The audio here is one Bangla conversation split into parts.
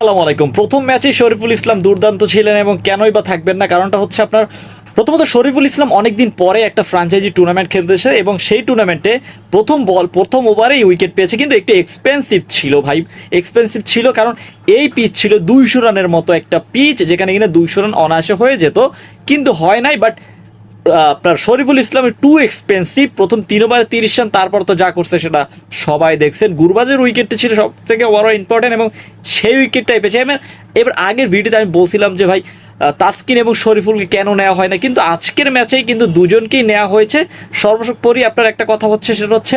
আসসালামু আলাইকুম। প্রথম ম্যাচে শরীফুল ইসলাম দুর্দান্ত ছিলেন এবং কেনই বা থাকবেন না, কারণটা হচ্ছে আপনার প্রথমত শরীফুল ইসলাম অনেকদিন পরে একটা ফ্রাঞ্চাইজি টুর্নামেন্ট খেলতেছে এবং সেই টুর্নামেন্টে প্রথম বল, প্রথম ওভারেই উইকেট পেয়েছে, কিন্তু একটু এক্সপেন্সিভ ছিল ভাই। এক্সপেন্সিভ ছিল কারণ এই পিচ ছিল দুইশো রানের মতো একটা পিচ যেখানে কিনা দুইশো রান অনায়াসে হয়ে যেত, কিন্তু হয় নাই বাট আপনার শরীফুল ইসলামের টু এক্সপেন্সিভ প্রথম তিন ওভারে তিরিশ রান, তারপর তো যা করছে সেটা সবাই দেখছেন। গুরবাজের উইকেটটা ছিল সব থেকে বড় ইম্পর্টেন্ট এবং সেই উইকেটটাই পেয়েছে। এবার আগের ভিডিওতে আমি বলছিলাম যে ভাই তাসকিন এবং শরীফুলকে কেন নেওয়া হয় না? কিন্তু আজকের ম্যাচেই কিন্তু দুজনকেই নেওয়া হয়েছে। সর্বশেষ আপনার একটা কথা হচ্ছে, সেটা হচ্ছে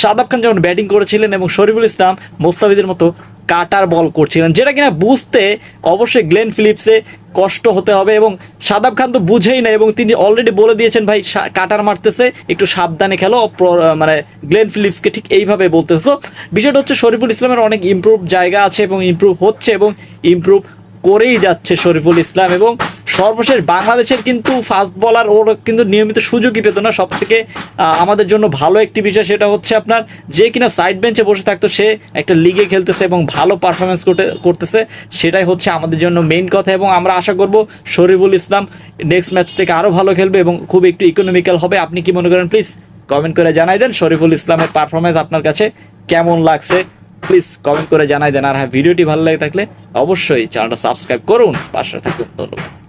সাদাব খান যখন ব্যাটিং করেছিলেন এবং শরীফুল ইসলাম মোস্তাফিদের মতো কাটার বল করছিলেন, যেটা কিনা বুঝতে অবশ্যই গ্লেন ফিলিপসে কষ্ট হতে হবে এবং সাদাব খান তো বুঝেই না এবং তিনি অলরেডি বলে দিয়েছেন, ভাই কাটার মারতেছে, একটু সাবধানে খেলো। মানে গ্লেন ফিলিপসকে ঠিক এইভাবে বলতেছে। বিষয়টা হচ্ছে, শরীফুল ইসলামের অনেক ইমপ্রুভ জায়গা আছে এবং ইমপ্রুভ হচ্ছে এবং ইমপ্রুভ করেই যাচ্ছে শরীফুল ইসলাম এবং সর্বশেষ বাংলাদেশের কিন্তু ফাস্ট বলার ওর কিন্তু নিয়মিত সুযোগই পেত না। সব থেকে আমাদের জন্য ভালো একটি বিষয় সেটা হচ্ছে আপনার যে কিনা সাইড বেঞ্চে বসে থাকতো সে একটা লিগে খেলতেছে এবং ভালো পারফরমেন্স করতেছে। সেটাই হচ্ছে আমাদের জন্য মেইন কথা এবং আমরা আশা করব শরীফুল ইসলাম নেক্সট ম্যাচ থেকে আরও ভালো খেলবে এবং খুব একটু ইকোনমিক্যাল হবে। আপনি কি মনে করেন প্লিজ কমেন্ট করে জানাই দেন শরীফুল ইসলামের পারফরমেন্স আপনার কাছে কেমন লাগছে? প্লিজ কমেন্ট করে জানাই দেন। আর হ্যাঁ ভিডিওটি ভালো লাগে থাকলে অবশ্যই চ্যানেলটা সাবস্ক্রাইব করুন, পাশে থাকুন। ধন্যবাদ।